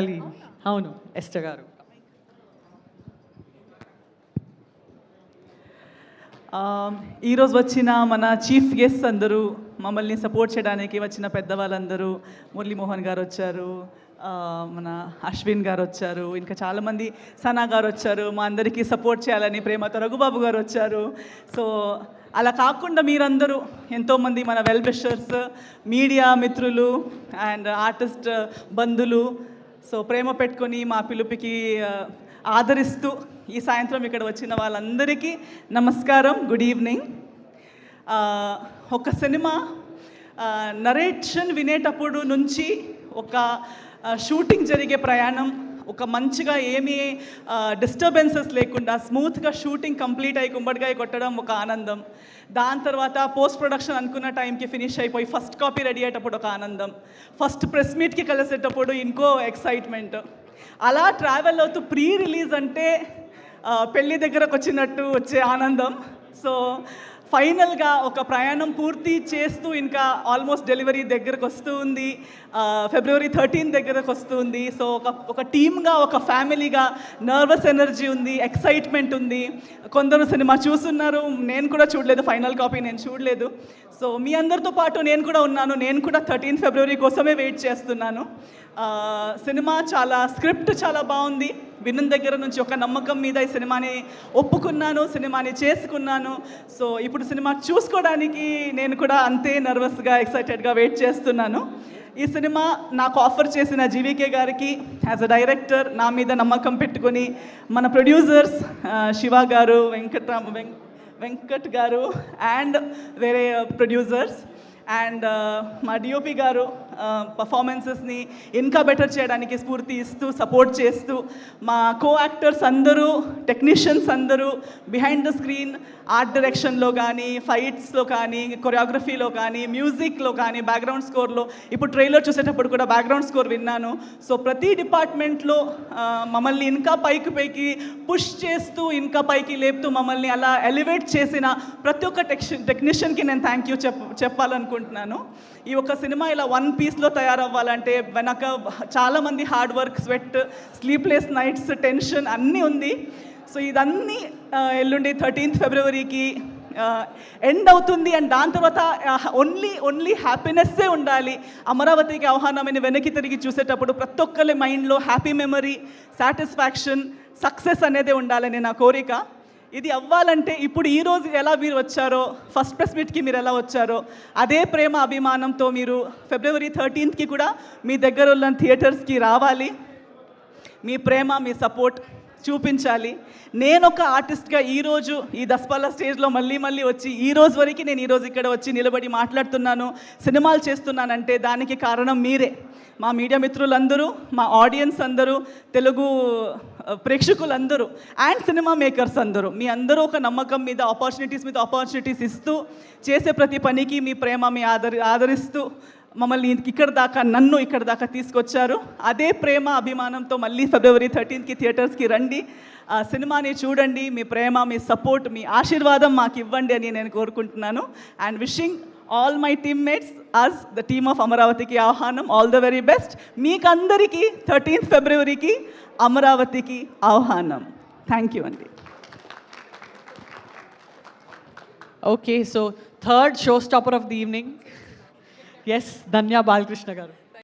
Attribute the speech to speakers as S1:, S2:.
S1: అది అవును ఎస్టర్ గారు.
S2: ఈరోజు వచ్చిన మన చీఫ్ గెస్ట్ అందరూ మమ్మల్ని సపోర్ట్ చేయడానికి వచ్చిన పెద్దవాళ్ళందరూ మురళీమోహన్ గారు వచ్చారు మన అశ్విన్ గారు వచ్చారు ఇంకా చాలామంది సనా గారు వచ్చారు మా అందరికీ సపోర్ట్ చేయాలని ప్రేమతో రఘుబాబు గారు వచ్చారు. సో అలా కాకుండా మీరందరూ ఎంతోమంది మన వెల్బెషర్స్ మీడియా మిత్రులు అండ్ ఆర్టిస్ట్ బంధులు సో ప్రేమ పెట్టుకొని మా పిలుపుకి ఆదరిస్తూ ఈ సాయంత్రం ఇక్కడ వచ్చిన వాళ్ళందరికీ నమస్కారం గుడ్ ఈవినింగ్. ఒక సినిమా నరేషన్ వినేటప్పుడు నుంచి ఒక షూటింగ్ జరిగే ప్రయాణం ఒక మంచిగా ఏమీ డిస్టర్బెన్సెస్ లేకుండా స్మూత్గా షూటింగ్ కంప్లీట్ అయ్యి కుంబడికాయ కొట్టడం ఒక ఆనందం. దాని తర్వాత పోస్ట్ ప్రొడక్షన్ అనుకున్న టైంకి ఫినిష్ అయిపోయి ఫస్ట్ కాపీ రెడీ అయ్యేటప్పుడు ఒక ఆనందం. ఫస్ట్ ప్రెస్ మీట్కి కలిసేటప్పుడు ఇంకో ఎక్సైట్మెంట్ అలా ట్రావెల్ అవుతూ ప్రీ రిలీజ్ అంటే పెళ్ళి దగ్గరకు వచ్చినట్టు వచ్చే ఆనందం. సో ఫైనల్గా ఒక ప్రయాణం పూర్తి చేస్తూ ఇంకా ఆల్మోస్ట్ డెలివరీ దగ్గరకు వస్తూ ఉంది. ఫిబ్రవరి థర్టీన్ దగ్గరకు వస్తుంది సో ఒక ఒక టీమ్గా ఒక ఫ్యామిలీగా నర్వస్ ఎనర్జీ ఉంది ఎక్సైట్మెంట్ ఉంది. కొందరు సినిమా చూస్తున్నారు. నేను కూడా చూడలేదు ఫైనల్ కాపీ నేను చూడలేదు. సో మీ అందరితో పాటు నేను కూడా ఉన్నాను. నేను కూడా థర్టీన్ ఫిబ్రవరి కోసమే వెయిట్ చేస్తున్నాను. సినిమా చాలా స్క్రిప్ట్ చాలా బాగుంది. వినన్ దగ్గర నుంచి ఒక నమ్మకం మీద ఈ సినిమాని ఒప్పుకున్నాను సినిమాని చేసుకున్నాను. సో ఇప్పుడు సినిమా చూసుకోవడానికి నేను కూడా అంతే నర్వస్గా ఎక్సైటెడ్గా వెయిట్ చేస్తున్నాను. ఈ సినిమా నాకు ఆఫర్ చేసిన జీవీకే గారికి యాజ్ అ డైరెక్టర్ నా మీద నమ్మకం పెట్టుకొని మన ప్రొడ్యూసర్స్ శివ గారు వెంకట వెంకట్ గారు అండ్ వేరే ప్రొడ్యూసర్స్ అండ్ uh, మా డిఓపి గారు పర్ఫార్మెన్సెస్ని ఇంకా బెటర్ చేయడానికి స్ఫూర్తి ఇస్తూ సపోర్ట్ చేస్తూ మా కో యాక్టర్స్ అందరూ టెక్నీషియన్స్ అందరూ బిహైండ్ ద స్క్రీన్ ఆర్ట్ డైరెక్షన్లో కానీ ఫైట్స్లో కానీ కొరియోగ్రఫీలో కానీ మ్యూజిక్లో కానీ బ్యాక్గ్రౌండ్ స్కోర్లో ఇప్పుడు ట్రైలర్ చూసేటప్పుడు కూడా బ్యాక్గ్రౌండ్ స్కోర్ విన్నాను. సో ప్రతి డిపార్ట్మెంట్లో మమ్మల్ని ఇంకా పైకి పైకి పుష్ చేస్తూ ఇంకా పైకి లేపుతూ మమ్మల్ని అలా ఎలివేట్ చేసిన ప్రతి ఒక్క టెక్ టెక్నీషియన్కి నేను థ్యాంక్ యూ చెప్ చెప్పాలనుకుంటున్నాను ఈ ఒక సినిమా ఇలా వన్ పీస్లో తయారవ్వాలంటే వెనక చాలామంది hard work sweat sleepless nights tension అన్నీ ఉంది. సో ఇదన్నీ ఎల్లుండి థర్టీన్త్ ఫిబ్రవరికి ఎండ్ అవుతుంది అండ్ దాని తర్వాత ఓన్లీ ఓన్లీ హ్యాపీనెస్సే ఉండాలి. అమరావతికి ఆహ్వానమైన వెనక్కి తిరిగి చూసేటప్పుడు ప్రతి ఒక్కరి మైండ్లో హ్యాపీ మెమరీ సాటిస్ఫాక్షన్ సక్సెస్ అనేది ఉండాలని నా కోరిక. ఇది అవ్వాలంటే ఇప్పుడు ఈరోజు ఎలా మీరు వచ్చారో ఫస్ట్ ప్రెస్ మీట్కి మీరు ఎలా వచ్చారో అదే ప్రేమ అభిమానంతో మీరు ఫిబ్రవరి థర్టీన్త్కి కూడా మీ దగ్గర ఉన్న థియేటర్స్కి రావాలి. మీ ప్రేమ మీ సపోర్ట్ చూపించాలి. నేను ఒక ఆర్టిస్ట్గా ఈరోజు ఈ దస్పాల స్టేజ్లో మళ్ళీ మళ్ళీ వచ్చి ఈ రోజు వరకు నేను ఈరోజు ఇక్కడ వచ్చి నిలబడి మాట్లాడుతున్నాను సినిమాలు చేస్తున్నానంటే దానికి కారణం మీరే. మా మీడియా మిత్రులందరూ మా ఆడియన్స్ అందరూ తెలుగు ప్రేక్షకులందరూ అండ్ సినిమా మేకర్స్ అందరూ మీ అందరూ ఒక నమ్మకం మీద ఆపర్చునిటీస్ మీద ఆపర్చునిటీస్ ఇస్తూ చేసే ప్రతి పనికి మీ ప్రేమ మీ ఆదరి ఆదరిస్తూ మమ్మల్ని ఇక్కడ దాకా నన్ను ఇక్కడ దాకా తీసుకొచ్చారు. అదే ప్రేమ అభిమానంతో మళ్ళీ ఫిబ్రవరి థర్టీన్త్కి థియేటర్స్కి రండి. ఆ సినిమాని చూడండి మీ ప్రేమ మీ సపోర్ట్ మీ ఆశీర్వాదం మాకు ఇవ్వండి అని నేను కోరుకుంటున్నాను. And wishing all my teammates as the team of అమరావతికి ఆహ్వానం. ఆల్ ద వెరీ బెస్ట్ మీకందరికీ థర్టీన్త్ ఫిబ్రవరికి అమరావతికి ఆహ్వానం. థ్యాంక్ యూ అండి
S1: okay so third show stopper of the evening yes धन्या बालकृष्ण गारू